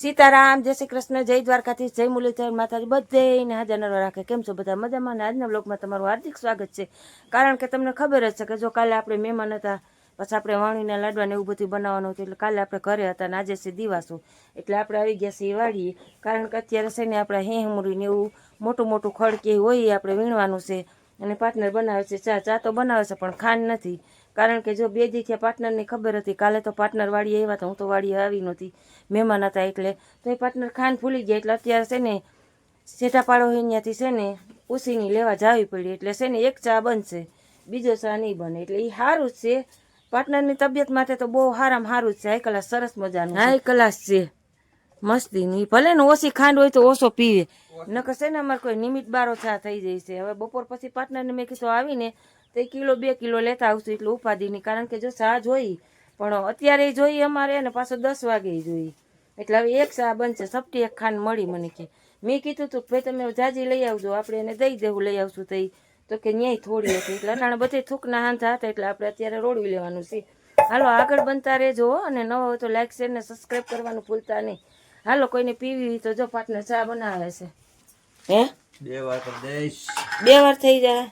સીતારામ, જય શ્રી કૃષ્ણ, જય દ્વારકાથી જય મુરલીધર માતાજી બધેને હાજર નરવા રાખે. કેમ છો બધા? મજામાં? અને આજના બ્લોગમાં તમારું હાર્દિક સ્વાગત છે. કારણ કે તમને ખબર જ છે કે જો કાલે આપણે મહેમાન હતા, પછી આપણે વાણીના લાડવાને એવું બધું બનાવવાનું હતું, એટલે કાલે આપણે ઘરે હતા અને આજે છે દિવાસો. એટલે આપણે આવી ગયા છીએ વાળીએ કારણ કે અત્યારે છે ને આપણે હેહમુરીને એવું મોટું મોટું ખડકે હોય એ આપણે વીણવાનું છે. અને પાર્ટનર બનાવે છે. ચા ચા તો બનાવે છે, પણ ખાંડ નથી. કારણ કે જો બે દી થયા પાર્ટનરની ખબર હતી, કાલે તો પાર્ટનર વાડીએ આવ્યા હતા, હું તો વાડીએ આવી નહોતી, મહેમાન હતા એટલે. તો એ પાર્ટનર ખાંડ ભૂલી ગયા એટલે અત્યારે છે ને સેટાપાડો અહીંયાથી છે ને, ઉસીની લેવા જાવી પડી. એટલે છે ને, એક ચા બનશે, બીજો ચા નહીં બને. એટલે એ સારું જ છે. પાર્ટનરની તબિયત માટે તો બહુ સારામાં સારું જ છે. હાઈ કલાસ સરસ મજાનું હાઈ કલાસ છે. મસ્તીની. ભલે ને ઓછી ખાંડ હોય તો ઓછો પીવે. નકર છે ને, અમારે કોઈ નિમિત બારો ચા થઈ જાય છે. હવે બપોર પછી પાર્ટનરને મેં કીધું, આવીને તો કિલો બે કિલો લેતા આવશું એટલે ઉપાધિની કારણ કે જો ચા જોઈ પણ અત્યારે જોઈએ અમારે અને પાછો દસ વાગે જોઈએ એટલે હવે એક સા બનશે સપટી એક ખાંડ મળી મને કે. મેં કીધું તું કે ભાઈ તમે જાજી લઈ આવજો આપણે એને દઈ દેવું લઈ આવશું તઈ. તો કે ન્યાય થોડી હતી એટલે અટાણે બધે થૂકના હાંધા હતા એટલે આપણે અત્યારે રોડવી લેવાનું છે. હાલો આગળ બનતા રહેજો અને નવા હોય તો લાઈક શેર ને સબસ્ક્રાઈબ કરવાનું ભૂલતા નહીં. હાલો કોઈને પીવી તો જો પાટને ચા બનાવે છે. હે? બે વાર દઈશ. બે વાર થઈ જાય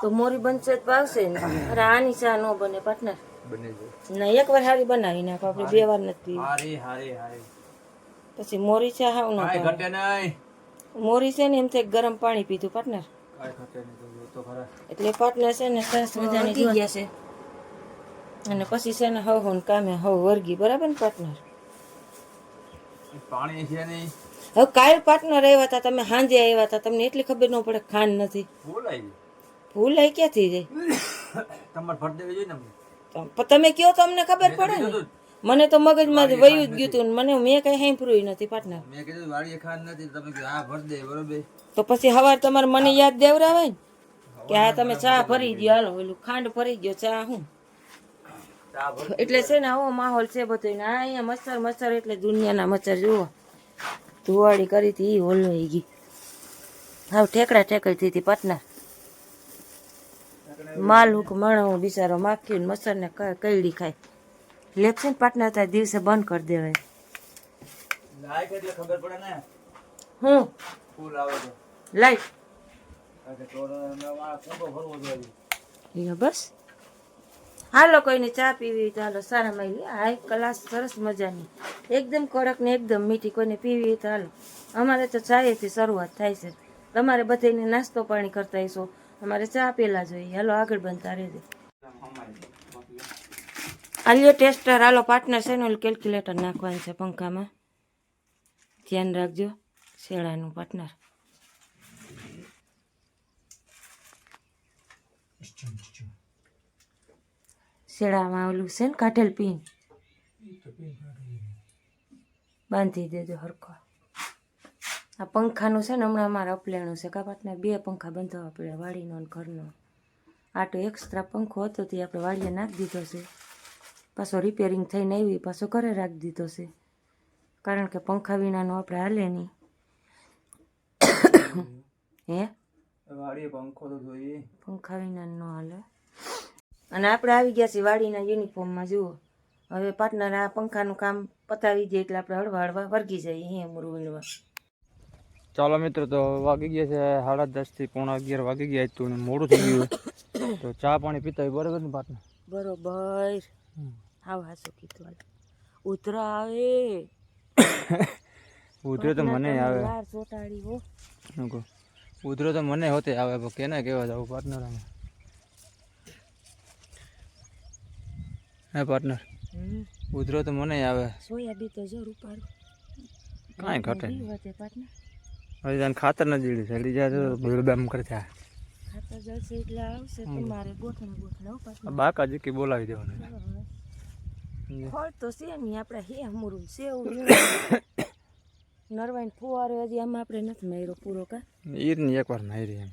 તો મોરી બનશે તો આવશે ને. અરે આની ચા ન બને પાર્ટનર ના એક વાર હારી બનાવી નાખો આપણે બે વાર નથી હારી હારી હારી. પછી મોરી ચા હાવ ન કાંઈ ઘટે નહીં. મોરી છે ને એમ થાય ગરમ પાણી પીધું પાર્ટનર એટલે પાર્ટનર છે ને સરસ મજાની થઈ ગયા છે. અને પછી છે ને હવ હું કામે હવ વર્ગી બરાબર ને પાર્ટનર પાણી છે નહીં. હવે કાલ પાર્ટનર આવ્યા હતા તમે સાંજે આવ્યા હતા તમને એટલી ખબર ન પડે ખાંડ નથી. બોલાય ભૂલ આવી ક્યાંથી જાય તમારે ભર દેવી જોઈએ ને તમે કયો તો અમને ખબર પડે ને? મને તો મગજમાં વયું જ ગયું હતું મને મેં કઈ સાંભળ્યું નથી પાટના. મેં કીધું વાળી ખાન નથી. તમે કીધું હા ભર દે બરોબર. તો પછી સવાર તમારે મને યાદ દેવરાવે ને? કે આ તમે ચા ભરી ગયો હાલો ઓલું ખાંડ ભરી ગયો ચા હું? એટલે છે ને આવો માહોલ છે બધો ને. આ અહીંયા મચ્છર મચ્છર એટલે દુનિયાના મચ્છર જુઓ. ધુવાડી કરી હતી હોલ ગઈ. હાવ ઠેકડા ઠેકડી થઈ હતી પટના. માલ હુક મણો બિચારો માખ્યું ને મચ્છરને ક- કઈડી ખાય. ઇલેક્શન પાટના ત્યાં દિવસે બંધ કરી દેવાય. લાયક એટલે ખબર પડે ને? હું? ફૂલ આવે તો. બસ. હાલો કોઈને ચા પીવી તો હાલો સારા મારી હાઈ ક્લાસ સરસ મજાની. એકદમ કડક ને એકદમ મીઠી કોઈને પીવી તો હાલો. અમારે તો ચાયથી શરૂઆત થાય છે. તમારે બધાને નાસ્તો પાણી કરતા હશો. અમારે ચા પેલા જોઈએ. હાલો, આગળ બનતા રહેજો આલ્યો ટેસ્ટર. હાલો પાર્ટનર છે ને કેલ્ક્યુલેટર નાખવાનું છે પંખામાં. ધ્યાન રાખજો શેળાનું પાર્ટનર શેળામાં ઓલું છે ને, કાઢેલ પીન. બાંધી દેજો હરખો. આ પંખાનું છે ને હમણાં અમારે અપલેણું છે કા પાટના બે પંખા બંધાવવા પડ્યા વાડીનો અને ઘરનો. આટો એક્સ્ટ્રા પંખો હતો તે આપણે વાડીએ નાખી દીધો છે. પાછો રિપેરિંગ થઈને આવી પાછો ઘરે રાખી દીધો છે. કારણ કે પંખા વિનાનો આપણે હાલે નહીં. હે? વાડીએ પંખો તો જોઈએ. પંખા વિના ન હાલે. અને આપણે આવી ગયા છીએ વાડીના યુનિફોર્મમાં જુઓ. હવે પાર્ટનર આ પંખાનું કામ પતાવી દે એટલે આપણે હળવા હળવા વર્ગી જઈએ હે વીણવા ચાલો મિત્રો તો વાગી ગયા છે સાડા દસથી પોણા અગિયાર વાગી ગયા તું મોડું થઈ ગયું. તો ચા પાણી પીતા બરોબર ને પાટને બરોબર. હાવ હાસું કીધું ઉતરા આવે. ઉધરો તો મને આવે. હો. ઉધરો તો મને હોતે આવે કેને કેવા જાવ પાર્ટનર અમે હે પાર્ટનર. ઉધરો તો મને આવે. સોયાબી તો જો રૂપારું કાંઈ ઘટે પાર્ટનર. હજી તને ખાતર ન જીડ્યું છે લીધા તો કરતા ખાતર જશે એટલે આવશે તમારે ગોઠણા ગોઠણા બાકા જીકી બોલાવી દેવાનું. ફળ તો છે નહીં આપણે હે અમરું સેવ નરવાઈન ફુવારો હજી આમાં આપણે નથી માર્યો પૂરો કા. ઈરની એકવાર નાઈ એમ.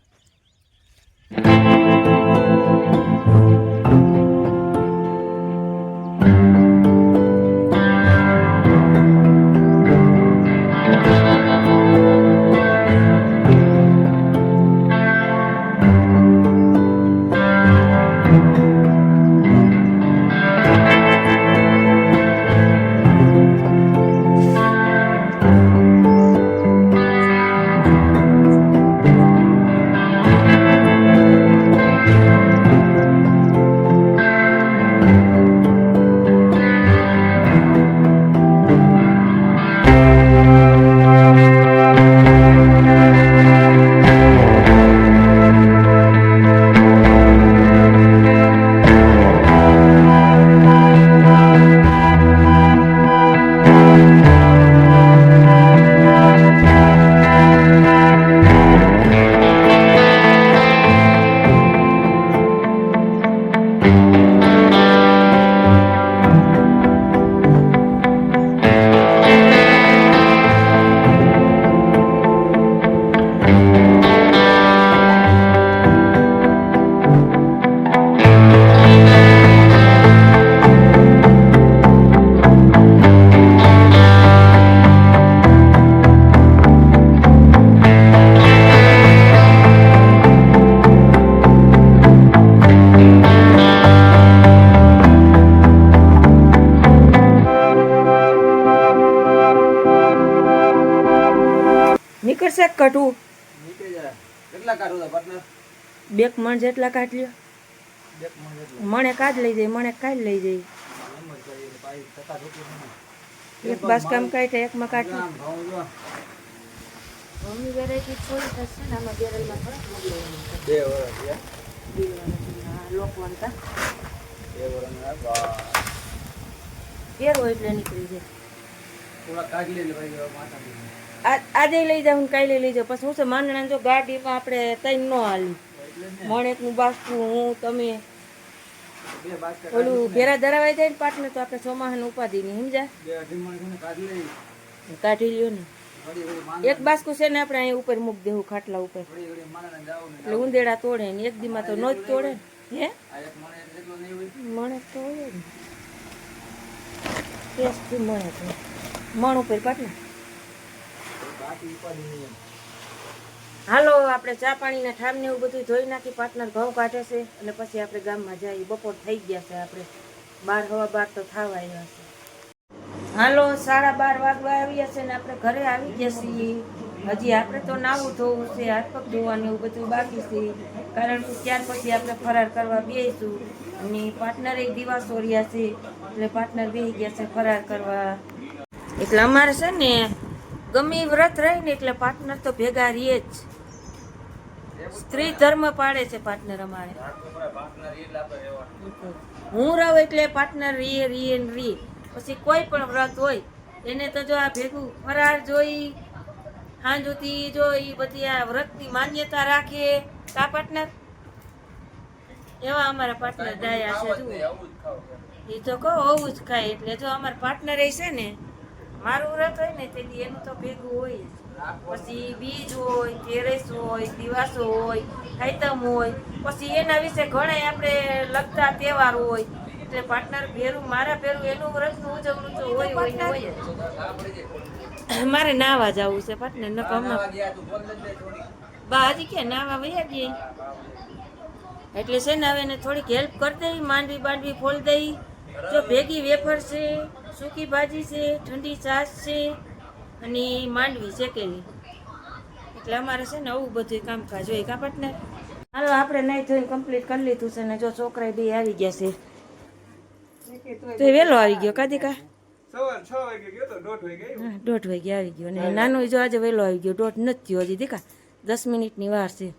બેક મણ જેટલા કાઢ લ્યો મણ કાઢ લઈ જાય મણે કાઢ લઈ જાય. એક એક બાસકામ કાઢે એકમાં કાઢ. મમ્મી વેરાયટી થોડી થશે ને આમાં બેરલમાં થોડાક. બે વર્ષ થયા બે વર્ષ વાહ એટલે નીકળી જાય. આજે લઈ જાઉં કાલે લઈ જાઉં. પછી હું છે માંડણા જો ગાડીમાં આપણે તૈન ન હાલી મણેકનું બાસકું હું તમે. ઓલું ભેરા ધરાવાઈ જાય ને પાટને તો આપણે ચોમાહાની ઉપાધિ નહીં સમજા બે અઢી મણ છે ને કાઢી લ્યો ને. એક બાસ્કુ છે ને આપણે અહીં ઉપર મૂક દેવું ખાટલા ઉપર. એટલે ઉંદેડા તોડે ને એક દીમાં તો ન જ તોડે ને. હે? મણ તો હોય ને. મણે તો. મણ ઉપર પાટને બાકી ઉપાધિ નહીં એમ. હાલો, આપણે ચા પાણીના ઠામ ને એવું બધું ધોઈ નાખી, પાર્ટનર ઘઉં કાઢે છે અને પછી આપણે ગામમાં જઈએ. બપોર થઈ ગયા છે આપણે. બાર હવા બાર તો થવા આવ્યા છે. હાલો, સાડા બાર વાગવા આવ્યા છે ને આપણે ઘરે આવી ગયા છીએ. હજી આપણે તો નાવું ધોવું છે, હાથ પગ ધોવાનું એવું બધું બાકી છે. કારણ કે ત્યાર પછી આપણે ફરાર કરવા બેસું અને પાર્ટનર દિવસ ઓર્યા છે, એટલે પાર્ટનર બેસી ગયા છે ફરાર કરવા. એટલે અમારે છે ને ગમે વ્રત રહી ને એટલે પાર્ટનર તો ભેગા રહીએ જ. સ્ત્રી ધર્મ પાડે છે પાર્ટનર અમારે. હું રહું એટલે પાર્ટનર રીએ રીએ રીએ. પછી કોઈ પણ વ્રત હોય એને તો જો આ ભેગું ફરાર જોઈ હાંજુતી જો એ બધી આ વ્રતની માન્યતા રાખે કા પાર્ટનર એવા અમારા પાર્ટનર ડાયા છે જુઓ. એ તો કહો હોવું જ ખાય. એટલે જો અમારા પાર્ટનર છે ને મારું વ્રત હોય ને તેથી એનું તો ભેગું હોય જ. પછી બીજ હોય કેરેસ હોય દિવાસો હોય ખાઈતમ હોય. પછી એના વિશે ઘણા આપણે લગતા તહેવાર હોય. એટલે પાર્ટનર ભેરું મારા ભેરું એનું વ્રતનું ઉજવણું તો હોય હોય હોય મારે નાવા જવું છે પાર્ટનર ન હમણાં બા હજી કે નાવા વયા ગઈ એટલે છે ને હવે એને થોડીક હેલ્પ કરી દઈ માંડવી બાંડવી ફોલ દઈ. જો ભેગી વેફર છે સૂકી ભાજી છે ઠંડી છાશ છે અને માંડવી શેકેલી એટલે અમારે છે ને આવું બધું કામકાજ હોય. કા પાર્ટનર હાલો આપણે નહીં થઈને કમ્પ્લીટ કરી લીધું છે ને જો છોકરા બે આવી ગયા છે. તો એ વહેલો આવી ગયો કાદી કા સવાર છ વાગે ગયો તો દોઢ વાગે આવ્યો. હા, દોઢ વાગે આવી ગયો. ને નાનો જો આજે વહેલો આવી ગયો દોઢ નથી થયો હજી દીકા? દસ મિનિટની વાર છે.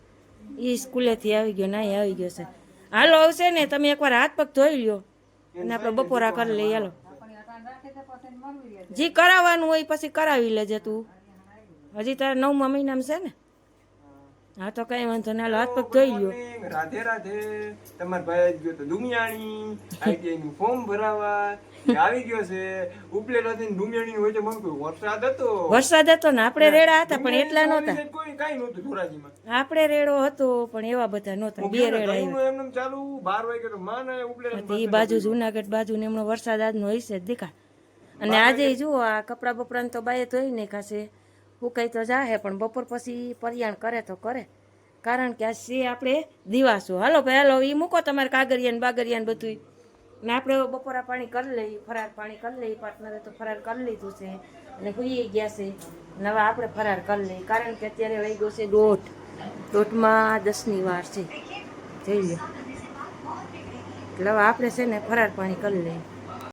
એ સ્કૂલેથી આવી ગયો નાય આવી ગયો છે. હાલો આવશે ને તમે એકવાર હાથ પગ ધોઈ લ્યો. અને આપણે બપોરા કરી લઈએ હાલો. જી કરાવવાનું હોય પછી કરાવી લેજે તું. હજી તારા નવમા મહિનામાં છે ને? હા. તો કઈ વાંધો નહીં. હાલો હાથ પગ ધોઈ લ્યો. રાધે રાધે તમારા ભાઈ ગયો તો દુમિયાણી આઈટીઆઈ નું ફોર્મ ભરાવા આવી ગયો છે. ઉપલેટાથી ને દુમિયાણી હોય તો મને વરસાદ હતો? વરસાદ હતો ને આપણે રેડા હતા પણ એટલા નહોતા. કોઈ કાંઈ નહોતું ધોરાજીમાં. આપણે રેડો હતો પણ એવા બધા નહોતા. બે રેડા આવ્યા. એમનેમ ચાલુ? બાર વાગે તો માને આવે એ બાજુ જુનાગઢ બાજુ ને એમનો વરસાદ આજનો હશે દેખા. અને આજે જુઓ આ કપડાં બપડાને તો બાએ ધોઈ નાખાશે ઉકાઈ તો જાહે પણ બપોર પછી પરિયાણ કરે તો કરે. કારણ કે આ છે આપણે દિવાસો. હાલો ભાઈ હાલો એ મૂકો તમારે કાગરિયાને બાગરિયાને બધું ને આપણે બપોરા પાણી કરી લઈએ ફરાર પાણી કરી લઈએ પાર્ટનરે તો ફરાર કરી લીધું છે. અને હોઈ ગયા છે. નવા હવે આપણે ફરાર કરી લઈએ. કારણ કે અત્યારે વહી ગયો છે દોઢ. દોઢમાં દસની વાર છે. જોઈ લે એટલે હવે આપણે છે ને ફરાર પાણી કરી લઈએ.